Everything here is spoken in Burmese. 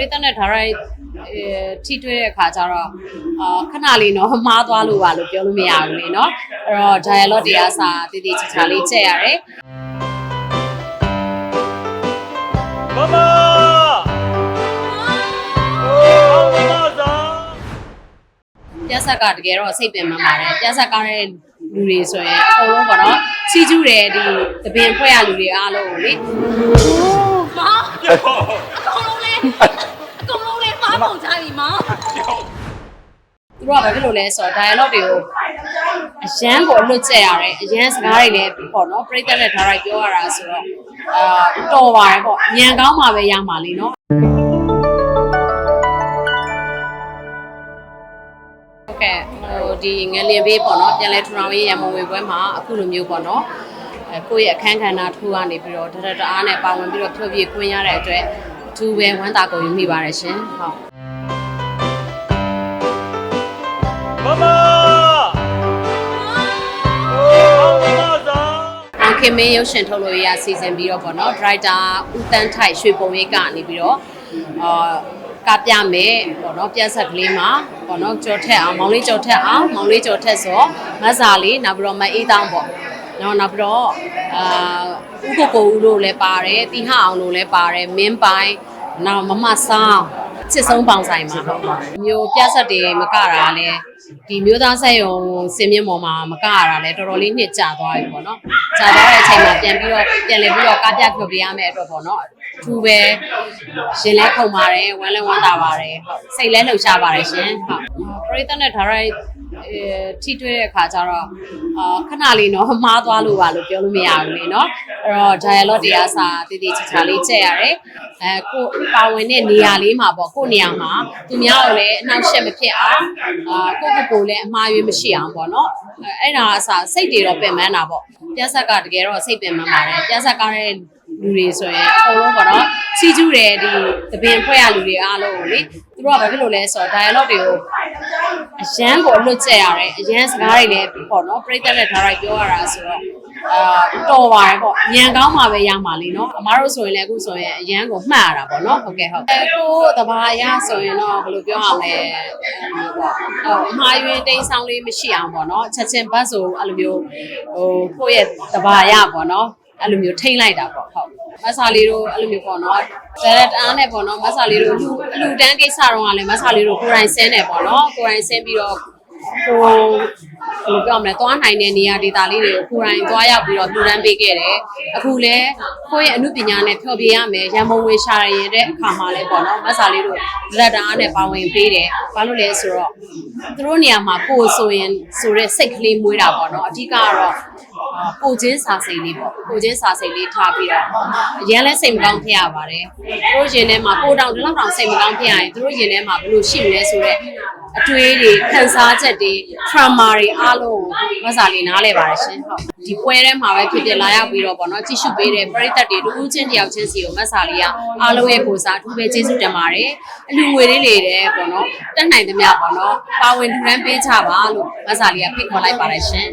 ရိသတ်နဲ့ direct အဲထိတွေ့တဲ့အခါကျတော့အာခဏလေးနော်မှားသွားလို့ပါလို့ပြောလို့မရဘူးလေနော်အဲ့တော့ dialogue တရားစာတည်တည်ချာချာလေးကြည့်ရတယ်မမအိုးမမသာပြဿကတကယ်တော့စိတ်ပင်ပန်းပါတယ်ပြဿကားတဲ့လူတွေဆိုရင်အကုန်လုံးပေါ့နော်ချီးကျူးတယ်ဒီသပင်ဖွဲ့ရလူတွေအားလုံးကိုလေ တို့ကဘာဖြစ်လို့လဲဆိုတော့ dialogue တွေကိုအရန်ကိုအလွတ်ကျက်ရတယ်အရန်စကားတွေလည်းပေါ့နော်ပြိတ္တနဲ့ direct ပြောရတာဆိုတော့အာတော်ပါတယ်ပေါ့ညံကောင်းမှပဲရမှာလीနော်ဟုတ်ကဲ့ဟိုဒီငလင်ဘေးပေါ့နော်ပြန်လဲထူထောင်ရေးရမုံဝေပွဲမှာအခုလိုမျိုးပေါ့နော်အဲကိုယ့်ရဲ့အခန်းကဏ္ဍတစ်ခုကနေပြီးတော့တရတအားနဲ့ပါဝင်ပြီးတော့ဖြိုးပြခွင့်ရတဲ့အတွက်အထူးပဲဝမ်းသာကုန်ယူမိပါတယ်ရှင်ဟုတ် မမအိုးမမသာအောင်ခင်မင်းရုပ်ရှင်ထုတ်လို့ရစီစဉ်ပြီးတော့ပေါ့နော်ဒရိုက်တာဦးတန်းထိုက်ရွှေပုံရိပ်ကနေပြီးတော့အာကပြမယ်ပေါ့နော်ပြက်ဆက်ကလေးမှာပေါ့နော်ကြော်ထက်အောင်မောင်လေးကြော်ထက်အောင်မောင်လေးကြော်ထက်ဆိုမဆာလေးနောက်ပြီးတော့မအေးတောင်းပေါ့နော်နောက်ပြီးတော့အာဥကိုကိုဦးတို့လည်းပါတယ်တီဟအောင်တို့လည်းပါတယ်မင်းပိုင်နောက်မမဆောင် ချစ်ဆုံးပေါင်ဆိုင်မှာဟုတ်မျိုးပြက်ဆက်တွေမကတာလည်းဒီမျိုးသားဆက်ရုံစင်မြင့်ပေါ်မှာမကရတာလည်းတော်တော်လေးနှစ်ကြာသွားပြီပေါ့နော်ကြာသွားတဲ့အချိန်မှာပြန်ပြီးတော့ပြန်လည်ပြီးတော့ကားပြဖြုတ်ပေးရမယ့်အတွက်ပေါ့နော်အထူးပဲရှင်လဲခုံပါတယ်ဝမ်းလဲဝမ်းသာပါတယ်ဟုတ်စိတ်လဲလှုပ်ရှားပါတယ်ရှင်ဟုတ်ပရိသတ်နဲ့ direct အဲ ထိတွေ့တဲ့အခါကျတော့အာခဏလေးနော်မှားသွားလို့ပါလို့ပြောလို့မရဘူးလေနော်အဲ့တော့ dialogue တရားစာတည်တည်ချာချာလေးကြည့်ရတယ်အဲကိုပါဝင်တဲ့နေရာလေးမှာပေါ့ကိုနေရာမှာသူများကိုလည်းအနှောက်အယှက်မဖြစ်အောင်အာကိုကိုကိုလည်းအမှားယွင်းမရှိအောင်ပေါ့နော်အဲအဲ့ဒါအစားစိတ်တွေတော့ပင်ပန်းတာပေါ့ပြဿကတကယ်တော့စိတ်ပင်ပန်းပါတယ်ပြဿကတဲ့လူ တွေဆိုရင်အကုန်လုံးပေါ့နော်ချီးကျူးတယ်ဒီသပင်ဖွဲ့ရလူတွေအားလုံးကိုလေသူတို့ကဘာဖြစ်လို့လဲဆိုတော့ dialogue တွေကိုအရန်ကိုအလွတ်ကျက်ရတယ်အရန်စကားတွေလည်းပေါ့နော်ပြိတ္တနဲ့ direct ပြောရတာဆိုတော့အာတော်ပါတယ်ပေါ့ညံကောင်းမှပဲရမှာလीနော်အမားတို့ဆိုရင်လည်းအခုဆိုရင်အရန်ကိုမှတ်ရတာပေါ့နော်ဟုတ်ကဲ့ဟုတ်အဲကိုတဘာရဆိုရင်တော့ဘယ်လိုပြောအောင်လဲအဲ့လိုပေါ့ဟိုအမှားယွင်းတိမ်းဆောင်လေးမရှိအောင်ပေါ့နော်ချက်ချင်းဘတ်ဆိုအဲ့လိုမျိုးဟိုကိုယ့်ရဲ့တဘာရပေါ့နော် အဲ့လိုမျိုးထိမ့်လိုက်တာပေါ့ဟုတ်မဆာလေးတို့အဲ့လိုမျိုးပေါ့နော်ဒါရက်အားနဲ့ပေါ့နော်မဆာလေးတို့လူလူတန်းကိစ္စတော့ကလည်းမဆာလေးတို့ကိုယ်တိုင်ဆင်းတယ်ပေါ့နော်ကိုယ်တိုင်ဆင်းပြီးတော့ဟိုဘယ်လိုပြောမလဲသွားနိုင်တဲ့နေရာဒေသလေးတွေကိုကိုယ်တိုင်သွားရောက်ပြီးတော့လူတန်းပေးခဲ့တယ်အခုလည်းကိုယ့်ရဲ့အမှုပညာနဲ့ဖျော်ပြရမယ်ရန်မုံဝေရှာရတဲ့အခါမှာလည်းပေါ့နော်မဆာလေးတို့လက်တအားနဲ့ပါဝင်ပေးတယ်ဘာလို့လဲဆိုတော့သူတို့နေရာမှာကိုယ်ဆိုရင်ဆိုတဲ့စိတ်ကလေးမွေးတာပေါ့နော်အဓိကကတော့အာ ကိုချင်းစာစိတ်လေးပေါ့ကိုချင်းစာစိတ်လေးထားပြီးတော့အရင်လဲစိတ်မကောင်းဖြစ်ရပါတယ်သူတို့ရင်ထဲမှာကိုတောင်ဒီလောက်တောင်စိတ်မကောင်းဖြစ်ရရင်သူတို့ရင်ထဲမှာဘယ်လိုရှိမလဲဆိုတော့အတွေးတွေခံစားချက်တွေ trauma တွေအားလုံးကိုမဆာလေးနားလဲပါတယ်ရှင်ဟုတ်ဒီပွဲထဲမှာပဲဖြစ်ဖြစ်လာရောက်ပြီးတော့ပေါ့နော်ကြည့်ရှုပေးတဲ့ပရိသတ်တွေတူးချင်းတယောက်ချင်းစီကိုမဆာလေးကအားလုံးရဲ့ကိုစားအထူးပဲကျေးဇူးတင်ပါတယ်အလူငွေလေးလေးတဲ့ပေါ့နော်တက်နိုင်သမျှပေါ့နော်ပါဝင်ထူထမ်းပေးကြပါလို့မဆာလေးကဖိတ်ခေါ်လိုက်ပါတယ်ရှင်